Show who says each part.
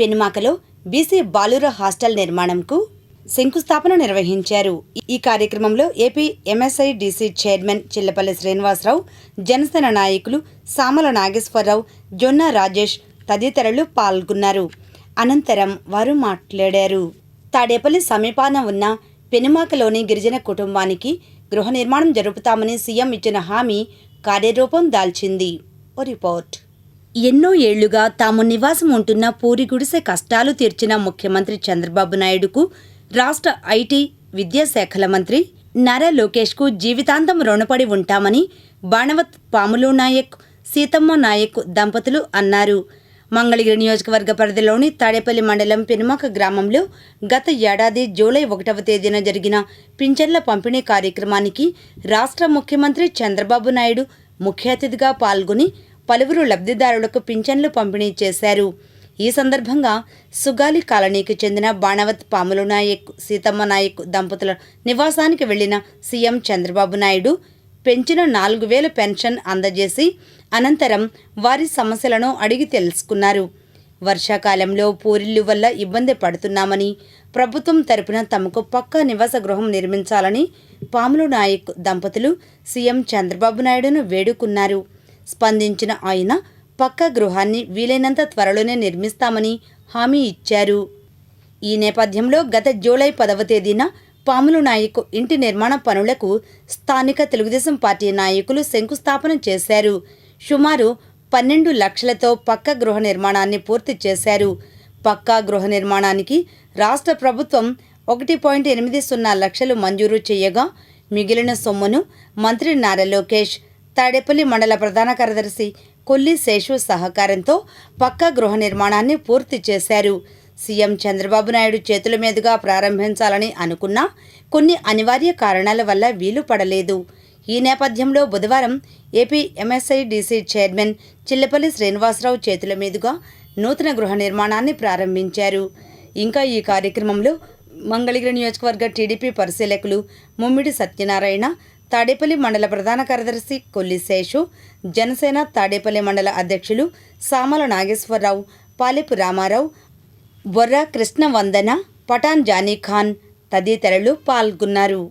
Speaker 1: పెనుమాకలో BC బాలుర hostel నిర్మాణంకు శంకుస్థాపన నిర్వహించారు. ఈ కార్యక్రమంలో AP MSIDC chairman Chillapalli Srinivasarao Janasena నాయకులు సామల నాగేశ్వరరావు జొన్న రాజేష్ తదితరులు పాల్గొన్నారు. అనంతరం వారు మాట్లాడారు. తాడేపల్లి సమీపాన ఉన్న పెనుమాకలోని గిరిజన కుటుంబానికి గృహ నిర్మాణం జరుపుతామని సీఎం ఇచ్చిన హామీ కార్యరూపం దాల్చింది. ఓ రిపోర్ట్. ఎన్నో ఏళ్ళుగా తాము నివాసం ఉంటున్న పూరి గుడిసె కష్టాలు తీర్చిన ముఖ్యమంత్రి చంద్రబాబు నాయుడుకు రాష్ట్ర ఐటీ విద్యాశాఖల మంత్రి నారా లోకేష్కు జీవితాంతం రుణపడి ఉంటామని బాణవత్ పాములు నాయక్ సీతమ్మ నాయక్ దంపతులు అన్నారు. మంగళగిరి నియోజకవర్గ పరిధిలోని తాడేపల్లి మండలం పెనుమాక గ్రామంలో గత ఏడాది జూలై ఒకటవ తేదీన జరిగిన పింఛన్ల పంపిణీ కార్యక్రమానికి రాష్ట్ర ముఖ్యమంత్రి చంద్రబాబు నాయుడు ముఖ్య అతిథిగా పాల్గొని పలువురు లబ్ధిదారులకు పింఛన్లు పంపిణీ చేశారు. ఈ సందర్భంగా సుగాలి కాలనీకి చెందిన బాణవత్ పాములు నాయక్ సీతమ్మ నాయక్ దంపతుల నివాసానికి వెళ్ళిన సీఎం చంద్రబాబు నాయుడు పెంచిన నాలుగు వేల పెన్షన్ అందజేసి అనంతరం వారి సమస్యలను అడిగి తెలుసుకున్నారు. వర్షాకాలంలో పూరిల్లు వల్ల ఇబ్బంది పడుతున్నామని ప్రభుత్వం తరపున తమకు పక్కా నివాస గృహం నిర్మించాలని పాములు నాయక్ దంపతులు సీఎం చంద్రబాబు నాయుడును వేడుకున్నారు. స్పందించిన ఆయన పక్కా గృహాన్ని వీలైనంత త్వరలోనే నిర్మిస్తామని హామీ ఇచ్చారు. ఈ నేపథ్యంలో గత జూలై పదవ తేదీన పాములు నాయకు ఇంటి నిర్మాణ పనులకు స్థానిక తెలుగుదేశం పార్టీ నాయకులు శంకుస్థాపన చేశారు. సుమారు పన్నెండు లక్షలతో పక్క గృహ నిర్మాణాన్ని పూర్తి చేశారు. పక్కా గృహ నిర్మాణానికి రాష్ట్ర ప్రభుత్వం ఒకటి పాయింట్ ఎనిమిది సున్నా లక్షలు మంజూరు చేయగా మిగిలిన సొమ్మును మంత్రి నారా లోకేష్ తాడేపల్లి మండల ప్రధాన కార్యదర్శి కొల్లి శేషు సహకారంతో పక్కా గృహ నిర్మాణాన్ని పూర్తి చేశారు. సీఎం చంద్రబాబు నాయుడు చేతుల మీదుగా ప్రారంభించాలని అనుకున్నా కొన్ని అనివార్య కారణాల వల్ల వీలు పడలేదు. ఈ నేపథ్యంలో బుధవారం AP MSIDC chairman Chillapalli Srinivasarao చేతుల మీదుగా నూతన గృహ నిర్మాణాన్ని ప్రారంభించారు. ఇంకా ఈ కార్యక్రమంలో మంగళగిరి నియోజకవర్గ టీడీపీ పరిశీలకులు ముమ్మిడి సత్యనారాయణ తాడేపల్లి మండల ప్రధాన కార్యదర్శి కొల్లి శేషు జనసేన తాడేపల్లి మండల అధ్యక్షులు సామల నాగేశ్వరరావు పాలెపు రామారావు బొర్రా కృష్ణవందన పఠాన్ జానీ ఖాన్ తదితరులు పాల్గొన్నారు.